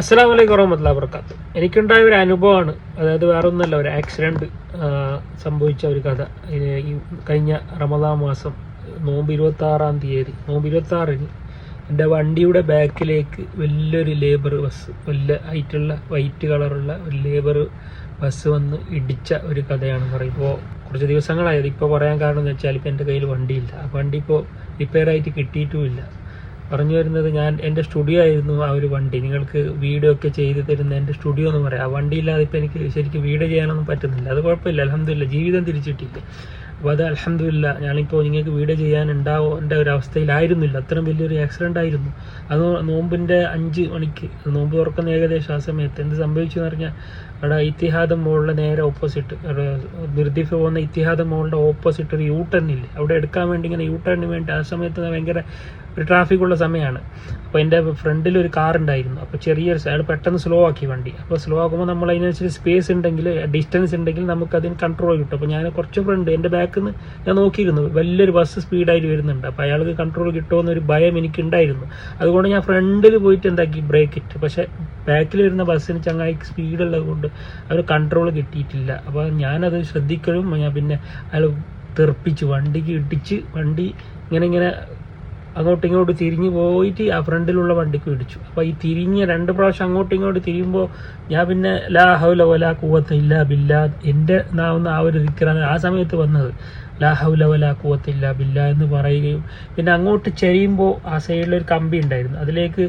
അസ്സാം വലൈക്കും വറഹമത്തുള്ള വർക്കാത്ത് എനിക്കുണ്ടായ ഒരു അനുഭവമാണ്. അതായത് വേറെ ഒന്നല്ല ഒരു ആക്സിഡന്റ് സംഭവിച്ച ഒരു കഥ. ഈ കഴിഞ്ഞ റമദാ മാസം നോമ്പ് ഇരുപത്താറാം തീയതി. നോമ്പ് ഇരുപത്താറിന് എന്റെ വണ്ടിയുടെ ബാക്കിലേക്ക് വലിയൊരു ലേബർ ബസ് വലിയ ഹൈറ്റുള്ള വൈറ്റ് കളറുള്ള ഒരു ലേബർ ബസ് വന്ന് ഇടിച്ച ഒരു കഥയാണ് പറയുമ്പോൾ കുറച്ച് ദിവസങ്ങളായത് ഇപ്പോൾ പറയാൻ കാരണം എന്ന് വെച്ചാൽ ഇപ്പോൾ എന്റെ കയ്യിൽ വണ്ടിയില്ല. ആ വണ്ടി ഇപ്പോൾ റിപ്പയർ ആയിട്ട് കിട്ടിയിട്ടുമില്ല. പറഞ്ഞു വരുന്നത് ഞാൻ എന്റെ സ്റ്റുഡിയോ ആയിരുന്നു ആ ഒരു വണ്ടി. നിങ്ങൾക്ക് വീഡിയോ ഒക്കെ ചെയ്ത് തരുന്ന എന്റെ സ്റ്റുഡിയോ എന്ന് പറയാം. ആ വണ്ടി ഇല്ലാതെ ഇപ്പോൾ എനിക്ക് ശരിക്കും വീഡിയോ ചെയ്യാനൊന്നും പറ്റുന്നില്ല. അത് കുഴപ്പമില്ല. അലഹമില്ല ജീവിതം തിരിച്ചിട്ടില്ല. അപ്പോൾ അത് അലഹമില്ല ഞാനിപ്പോൾ നിങ്ങൾക്ക് വീഡിയോ ചെയ്യാൻ ഉണ്ടാവേണ്ട ഒരു അവസ്ഥയിലായിരുന്നില്ല. അത്രയും വലിയൊരു ആക്സിഡന്റ് ആയിരുന്നു. അത് നോമ്പിന്റെ അഞ്ച് മണിക്ക് നോമ്പ് തുറക്കുന്ന ഏകദേശം ആ സമയത്ത് എന്ത് സംഭവിച്ചു എന്ന് പറഞ്ഞാൽ അവിടെ ഇത്തിഹാദം മോളിലെ നേരെ ഓപ്പോസിറ്റ് നിർദ്ദിഫ പോകുന്ന ഇത്തിഹാദം മോളിന്റെ ഓപ്പോസിറ്റ് ഒരു യൂ ടേൺ ഇല്ലേ? അവിടെ എടുക്കാൻ വേണ്ടി ഇങ്ങനെ യൂ വേണ്ടി ആ സമയത്ത് ഭയങ്കര ഒരു ട്രാഫിക് ഉള്ള സമയമാണ് അപ്പോൾ എന്റെ ഫ്രണ്ടിൽ ഒരു കാർ ഉണ്ടായിരുന്നു അപ്പോൾ ചെറിയൊരു അയാൾ പെട്ടെന്ന് സ്ലോ ആക്കി വണ്ടി. അപ്പോൾ സ്ലോ ആക്കുമ്പോൾ നമ്മൾ അതിനനുസരിച്ച് സ്പേസ് ഉണ്ടെങ്കിൽ ഡിസ്റ്റൻസ് ഉണ്ടെങ്കിൽ നമുക്ക് അതിന് കൺട്രോൾ കിട്ടും. അപ്പോൾ ഞാൻ കുറച്ച് ഫ്രണ്ട് എന്റെ ബാക്കിൽ നിന്ന് ഞാൻ നോക്കിയിരുന്നു. വലിയൊരു ബസ് സ്പീഡായിട്ട് വരുന്നുണ്ട്. അപ്പോൾ അയാൾക്ക് കൺട്രോൾ കിട്ടുമോ എന്നൊരു ഭയം എനിക്കുണ്ടായിരുന്നു. അതുകൊണ്ട് ഞാൻ ഫ്രണ്ടിൽ പോയിട്ട് എന്താക്കി? ബ്രേക്ക് ഇട്ട്. പക്ഷേ ബാക്കിൽ വരുന്ന ബസ്സിന് ചങ്ങായി സ്പീഡുള്ളത് കൊണ്ട് അവർ കൺട്രോൾ കിട്ടിയിട്ടില്ല. അപ്പോൾ ഞാനത് ശ്രദ്ധിക്കലും ഞാൻ പിന്നെ അയാൾ തെറിപ്പിച്ച് വണ്ടിക്ക് ഇടിച്ച് വണ്ടി ഇങ്ങനെ ഇങ്ങനെ അങ്ങോട്ടും ഇങ്ങോട്ട് തിരിഞ്ഞു പോയിട്ട് ആ ഫ്രണ്ടിലുള്ള വണ്ടിക്ക് ഇടിച്ചു. അപ്പോൾ ഈ തിരിഞ്ഞ് രണ്ട് പ്രാവശ്യം അങ്ങോട്ടും ഇങ്ങോട്ട് തിരിയുമ്പോൾ ഞാൻ പിന്നെ ലാ ഹൗല വലാ കൂവത്ത ഇല്ല ബില്ല എന്റെ നാവുന്ന ആ ഒരു ദിക്കറാണ് ആ സമയത്ത് വന്നത്. ലാ ഹൗല വലാ കൂവത്ത ഇല്ല ബില്ല എന്ന് പറയുകയും പിന്നെ അങ്ങോട്ട് ചെരിയുമ്പോൾ ആ സൈഡിലൊരു കമ്പി ഉണ്ടായിരുന്നു. അതിലേക്ക്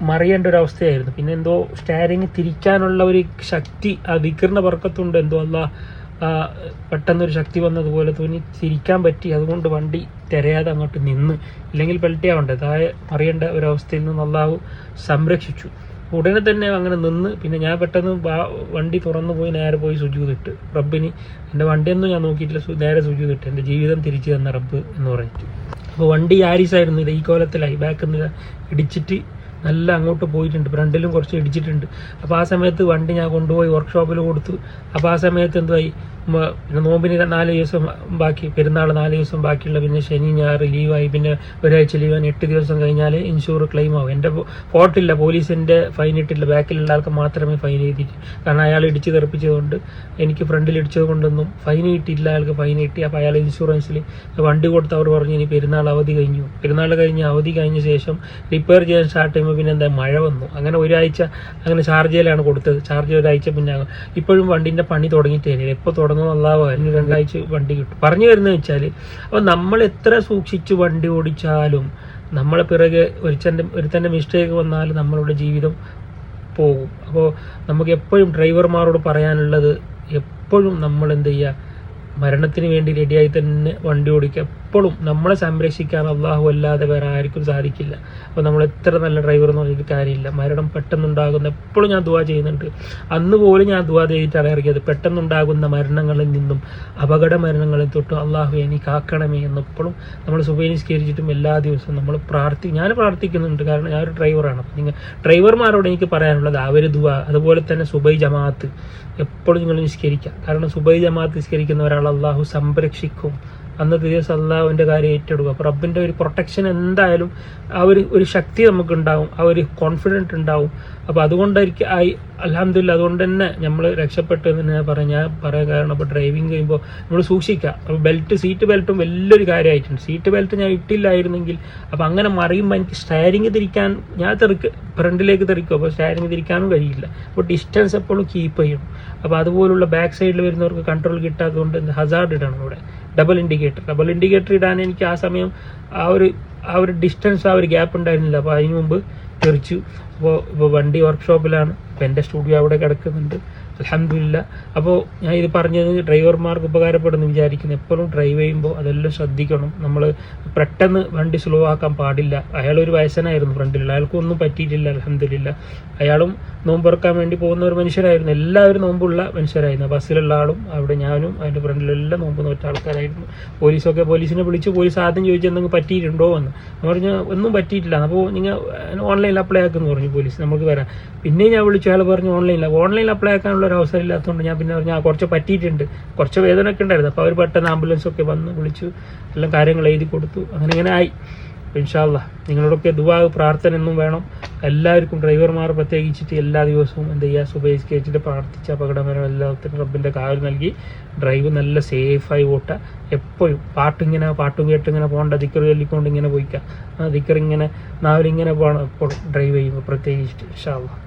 മറിയേണ്ട ഒരു അവസ്ഥയായിരുന്നു. പിന്നെ എന്തോ സ്റ്റാരിങ് തിരിക്കാനുള്ള ഒരു ശക്തി ആ ദിക്കറിന്റെ വർക്കത്തുണ്ട് എന്തോ അല്ല പെട്ടെന്നൊരു ശക്തി വന്നതുപോലെ തോന്നി തിരിക്കാൻ പറ്റി. അതുകൊണ്ട് വണ്ടി തിരയാതെ അങ്ങോട്ട് നിന്ന്. ഇല്ലെങ്കിൽ പെൽട്ടിയാവണ്ടേ താഴെ മറിയേണ്ട ഒരവസ്ഥയിൽ നിന്ന് അള്ളാഹു സംരക്ഷിച്ചു. ഉടനെ തന്നെ അങ്ങനെ നിന്ന്. പിന്നെ ഞാൻ പെട്ടെന്ന് വണ്ടി തുറന്നു പോയി നേരെ പോയി സുജൂതിട്ട് റബ്ബിന് എന്റെ വണ്ടിയൊന്നും ഞാൻ നോക്കിയിട്ടില്ല. നേരെ സുജൂതിട്ട് എന്റെ ജീവിതം തിരിച്ചു തന്ന റബ്ബ് എന്ന് പറഞ്ഞിട്ട്. അപ്പോൾ വണ്ടി ആരിസായിരുന്നു ഇത് ഈ കോലത്തിലായി. ബാക്കിൽ നിന്ന് ഇടിച്ചിട്ട് നല്ല അങ്ങോട്ട് പോയിട്ടുണ്ട്. ഫ്രണ്ടിലും കുറച്ച് ഇടിച്ചിട്ടുണ്ട്. അപ്പോൾ ആ സമയത്ത് വണ്ടി ഞാൻ കൊണ്ടുപോയി വർക്ക്ഷോപ്പിൽ കൊടുത്തു. അപ്പോൾ ആ സമയത്ത് എന്തായി പിന്നെ നോമ്പിന് നാല് ദിവസം ബാക്കി പെരുന്നാൾ നാല് ദിവസം ബാക്കിയുള്ള പിന്നെ ശനി ഞായർ ലീവായി. പിന്നെ ഒരാഴ്ച ലീവാണ് എട്ട് ദിവസം കഴിഞ്ഞാൽ ഇൻഷൂർ ക്ലെയിം ആവും. എന്റെ ഫോട്ടില്ല പോലീസിന്റെ ഫൈൻ ഇട്ടില്ല ബാക്കിലുള്ള ആൾക്ക് മാത്രമേ ഫൈൻ എഴുതിയിട്ട് കാരണം അയാൾ ഇടിച്ച് തെറിപ്പിച്ചതുകൊണ്ട് എനിക്ക് ഫ്രണ്ടിൽ ഇടിച്ചത് കൊണ്ടൊന്നും ഫൈൻ കിട്ടിയില്ല അയാൾക്ക് ഫൈൻ കിട്ടി. അപ്പോൾ അയാൾ ഇൻഷുറൻസിൽ വണ്ടി കൊടുത്ത് അവർ പറഞ്ഞു ഇനി പെരുന്നാൾ അവധി കഴിഞ്ഞു. പെരുന്നാൾ കഴിഞ്ഞ് അവധി കഴിഞ്ഞ ശേഷം റിപ്പയർ ചെയ്യാൻ സ്റ്റാർട്ട് ചെയ്യുമ്പോൾ പിന്നെ എന്താ മഴ വന്നു. അങ്ങനെ ഒരാഴ്ച അങ്ങനെ ഷാർജയിലാണ് കൊടുത്തത്. ഷാർജ ഒരാഴ്ച പിന്നെ ഇപ്പോഴും വണ്ടിന്റെ പണി തുടങ്ങിയിട്ടില്ല എപ്പോൾ തുടങ്ങും അല്ലാവോ അല്ലെങ്കിൽ രണ്ടാഴ്ച വണ്ടി കിട്ടും. പറഞ്ഞു വരുന്നത് വെച്ചാൽ അപ്പോൾ നമ്മൾ എത്ര സൂക്ഷിച്ച് വണ്ടി ഓടിച്ചാലും നമ്മളെ പിറകെ ഒരുത്തന്റെ ഒരുത്തന്റെ മിസ്റ്റേക്ക് വന്നാൽ നമ്മളുടെ ജീവിതം പോകും. അപ്പോൾ നമുക്ക് എപ്പോഴും ഡ്രൈവർമാരോട് പറയാനുള്ളത് എപ്പോഴും നമ്മൾ എന്ത് ചെയ്യുക മരണത്തിന് വേണ്ടി റെഡിയായി തന്നെ വണ്ടി ഓടിക്കുക. എപ്പോഴും നമ്മളെ സംരക്ഷിക്കാൻ അള്ളാഹു അല്ലാതെ വേറെ ആർക്കും സാധിക്കില്ല. അപ്പോൾ നമ്മൾ എത്ര നല്ല ഡ്രൈവർ എന്ന് പറഞ്ഞിട്ട് കാര്യമില്ല. മരണം പെട്ടെന്നുണ്ടാകുന്ന എപ്പോഴും ഞാൻ ദുവാ ചെയ്യുന്നുണ്ട്. അന്ന് പോലും ഞാൻ ദുവാ ചെയ്തിട്ടാണ് ഇറങ്ങിയത്. പെട്ടെന്നുണ്ടാകുന്ന മരണങ്ങളിൽ നിന്നും അപകട മരണങ്ങളിൽ തൊട്ടും അള്ളാഹു എനി കാക്കണമേ എന്ന് എപ്പോഴും നമ്മൾ സുബൈനിസ്കരിച്ചിട്ടും എല്ലാ ദിവസവും നമ്മൾ പ്രാർത്ഥി ഞാൻ പ്രാർത്ഥിക്കുന്നുണ്ട്. കാരണം ഞാൻ ഒരു ഡ്രൈവറാണ് നിങ്ങൾ ഡ്രൈവർമാരോട് എനിക്ക് പറയാനുള്ളത് അവർ ദുവാ അതുപോലെ തന്നെ സുബൈ ജമാഅത്ത്. എപ്പോഴും നിങ്ങൾ നിസ്കരിക്കുക. കാരണം സുബൈ ജമാഅത്ത് നിസ്കരിക്കുന്ന ഒരാൾ അള്ളാഹു സംരക്ഷിക്കും. അന്നത്തെ ദിവസം അള്ളാഹുവിന്റെ കാര്യം ഏറ്റെടുക്കുക അപ്പോൾ റബ്ബിന്റെ ഒരു പ്രൊട്ടക്ഷൻ എന്തായാലും ആ ഒരു ഒരു ശക്തി നമുക്കുണ്ടാവും. ആ ഒരു കോൺഫിഡന്റ് ഉണ്ടാവും. അപ്പോൾ അതുകൊണ്ടായിരിക്കും ആയി അലഹമില്ല അതുകൊണ്ട് തന്നെ നമ്മൾ രക്ഷപ്പെട്ടു എന്ന് ഞാൻ പറയാം. ഞാൻ പറയാൻ കാരണം അപ്പോൾ ഡ്രൈവിങ് ചെയ്യുമ്പോൾ നമ്മൾ സൂക്ഷിക്കുക. അപ്പോൾ ബെൽറ്റ് സീറ്റ് ബെൽറ്റും വലിയൊരു കാര്യമായിട്ടുണ്ട്. സീറ്റ് ബെൽറ്റ് ഞാൻ ഇട്ടില്ലായിരുന്നെങ്കിൽ അപ്പോൾ അങ്ങനെ മറിയുമ്പോൾ എനിക്ക് സ്റ്റയറിങ് തിരിക്കാൻ ഞാൻ തെറിക്ക് ഫ്രണ്ടിലേക്ക് തെറിക്കും. അപ്പോൾ സ്റ്റയറിങ് തിരിക്കാനും കഴിയില്ല. അപ്പോൾ ഡിസ്റ്റൻസ് എപ്പോഴും കീപ്പ് ചെയ്യണം. അപ്പോൾ അതുപോലുള്ള ബാക്ക് സൈഡിൽ വരുന്നവർക്ക് കൺട്രോൾ കിട്ടാത്തതുകൊണ്ട് ഹസാർഡ് ഇടണം ഇവിടെ. ഡബിൾ ഇൻഡിക്കേറ്റർ ഡബിൾ ഇൻഡിക്കേറ്റർ ഇടാൻ എനിക്ക് ആ സമയം ആ ഒരു ആ ഒരു ഡിസ്റ്റൻസ് ആ ഒരു ഗ്യാപ്പ് ഉണ്ടായിരുന്നില്ല. അപ്പോൾ അതിന് മുമ്പ് തെറിച്ചു. അപ്പോൾ ഇപ്പോൾ വണ്ടി വർക്ക്ഷോപ്പിലാണ് അപ്പോൾ എന്റെ സ്റ്റുഡിയോ അവിടെ കിടക്കുന്നുണ്ട്. അലഹമില്ല അപ്പോൾ ഞാൻ ഇത് പറഞ്ഞത് ഡ്രൈവർമാർക്ക് ഉപകാരപ്പെടുന്നു വിചാരിക്കുന്നു. എപ്പോഴും ഡ്രൈവ് ചെയ്യുമ്പോൾ അതെല്ലാം ശ്രദ്ധിക്കണം. നമ്മൾ പെട്ടെന്ന് വണ്ടി സ്ലോ ആക്കാൻ പാടില്ല. അയാളൊരു വയസ്സനായിരുന്നു ഫ്രണ്ടിലുള്ള. അയാൾക്കും ഒന്നും പറ്റിയിട്ടില്ല അലഹമില്ല അയാളും നോമ്പുറക്കാൻ വേണ്ടി പോകുന്ന ഒരു മനുഷ്യരായിരുന്നു. എല്ലാവരും നോമ്പുള്ള മനുഷ്യരായിരുന്നു. ബസ്സിലുള്ള ആളും അവിടെ ഞാനും അതിന്റെ ഫ്രണ്ടിലെല്ലാം നോമ്പ് നോറ്റ ആൾക്കാരായിരുന്നു. പോലീസൊക്കെ പോലീസിനെ വിളിച്ച് പോലീസ് ആദ്യം ചോദിച്ചു എന്തെങ്കിലും പറ്റിയിട്ടുണ്ടോ എന്ന്. പറഞ്ഞു ഒന്നും പറ്റിയിട്ടില്ല. അപ്പോൾ നിങ്ങൾ ഓൺലൈനിൽ അപ്ലൈ ആക്കുമെന്ന് പറഞ്ഞു പോലീസ്. നമുക്ക് വരാം. പിന്നെ ഞാൻ വിളിച്ചു. അയാൾ പറഞ്ഞു ഓൺലൈനിൽ ഓൺലൈനിൽ അപ്ലൈ ആക്കാനുള്ള ഒരു അവസരം ഇല്ലാത്തതുകൊണ്ട് ഞാൻ പിന്നെ പറഞ്ഞു ആ കുറച്ച് പറ്റിയിട്ടുണ്ട്. കുറച്ച് വേദനയൊക്കെ ഉണ്ടായിരുന്നു. അപ്പോൾ അവർ പെട്ടെന്ന് ആംബുലൻസ് ഒക്കെ വന്ന് വിളിച്ചു. എല്ലാം കാര്യങ്ങൾ എഴുതി കൊടുത്തു. അങ്ങനെ ഇങ്ങനെ ആയി. ഇൻഷാല്ല നിങ്ങളോടൊക്കെ ദുവാ പ്രാർത്ഥന എന്നും വേണം. എല്ലാവർക്കും ഡ്രൈവർമാർ പ്രത്യേകിച്ചിട്ട് എല്ലാ ദിവസവും എന്ത് ചെയ്യുക സുബഹിസ്കരിച്ചിട്ട് പ്രാർത്ഥിച്ച് അപകടമരം എല്ലാത്തിനും റബ്ബിന്റെ കാവൽ നൽകി. ഡ്രൈവ് നല്ല സേഫായി ഓട്ടുക എപ്പോഴും പാട്ടിങ്ങനെ പാട്ടും കേട്ടിങ്ങനെ പോകേണ്ട. ദിക്കർ ചൊല്ലിക്കൊണ്ട് ഇങ്ങനെ പോയിക്കുക ആ ദിക്കർ ഇങ്ങനെ നാവിലിങ്ങനെ പോകണം എപ്പോഴും ഡ്രൈവ് ചെയ്യുമ്പോൾ പ്രത്യേകിച്ചിട്ട് ഇൻഷാല്ല